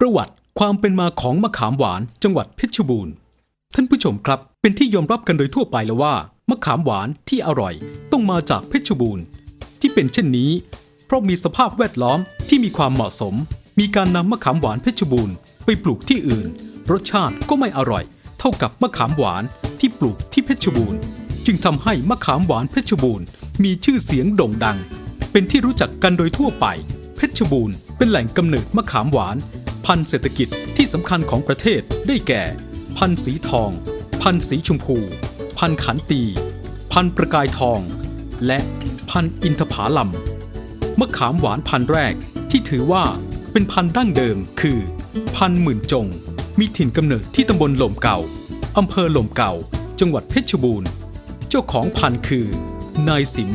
ประวัติความเป็นมาของมะขามหวานจังหวัดเพชรบูรณ์ ท่านผู้ชมครับเป็นที่ยอมรับกันโดยทั่วไปแล้วว่า มะขามหวานที่อร่อยต้องมาจากเพชรบูรณ์ ที่เป็นเช่นนี้ เพราะมีสภาพแวดล้อมที่มีความเหมาะสม มีการนำมะขามหวานเพชรบูรณ์ไปปลูกที่อื่น รสชาติก็ไม่อร่อย เท่ากับมะขามหวานที่ปลูกที่เพชรบูรณ์ จึงทำให้มะขามหวานเพชรบูรณ์มีชื่อเสียงโด่งดัง เป็นที่รู้จักกันโดยทั่วไป เพชรบูรณ์เป็นแหล่งกำเนิดมะขามหวาน พันธุ์เศรษฐกิจที่สำคัญของประเทศได้แก่ พันธุ์สีทอง พันธุ์สีชมพู พันธุ์ขันตี พันธุ์ประกายทอง และพันธุ์อินทผาลัมมะขามหวานพันธุ์แรกที่ถือว่าเป็นพันธุ์ดั้งเดิมคือ พันธุ์หมื่นจง มีถิ่นกำเนิดที่ตำบลหล่มเก่าอำเภอหล่มเก่า จังหวัดเพชรบูรณ์ เจ้าของพันธุ์คือ นายสิม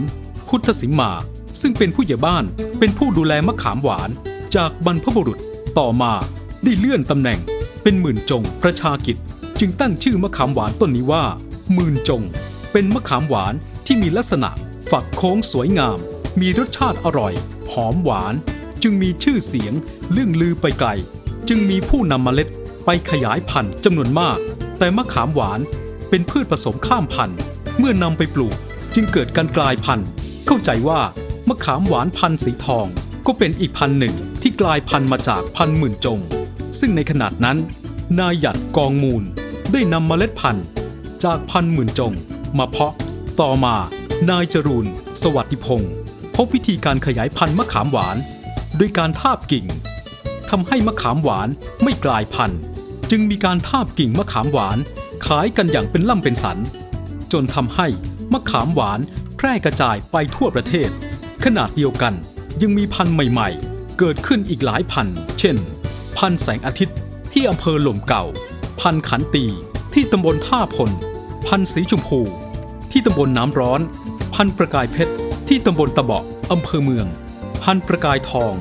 พุทธสิมมา ซึ่งเป็นผู้ใหญ่บ้านเป็นผู้ดูแลมะขามหวานจากบรรพบุรุษ ต่อมาได้เลื่อนตำแหน่งเป็นหมื่นจงประชากิจ จึงตั้งชื่อมะขามหวานต้นนี้ว่าหมื่นจง เป็นมะขามหวานที่มีลักษณะฝักโค้งสวยงาม มีรสชาติอร่อย หอมหวาน จึงมีชื่อเสียงเรื่องลือไปไกล จึงมีผู้นำเมล็ดไปขยายพันธุ์จำนวนมาก แต่มะขามหวานเป็นพืชผสมข้ามพันธุ์ เมื่อนำไปปลูกจึงเกิดการกลายพันธุ์ เข้าใจว่ามะขามหวานพันธุ์สีทองก็เป็นอีกพันธุ์หนึ่ง กลายพันธุ์มาจากพันหมื่นจง ซึ่งในขนาดนั้น นายหยัดกองมูลได้นำเมล็ดพันธุ์ จากพันหมื่นจง มาเพาะ ต่อมานายจรูนสวัสดิพงศ์พบวิธีการขยายพันธุ์มะขามหวาน โดยการทาบกิ่งทำให้มะขามหวานไม่กลายพันธุ์ จึงมีการทาบกิ่งมะขามหวาน ขายกันอย่างเป็นล่ำเป็นสัน จนทำให้มะขามหวานแพร่กระจายไปทั่วประเทศ ขนาดเดียวกันยังมีพันธุ์ใหม่ ๆ เกิดขึ้นอีกหลายพัน เช่น พันแสงอาทิตย์ที่อำเภอหล่มเก่า พันขันตีที่ตำบลท่าพล พันสีชมพู ที่ตำบลน้ำร้อน พันประกายเพชร ที่ตำบลตะเบาะอำเภอเมือง พันประกายทอง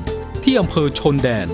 ที่อำเภอชนแดน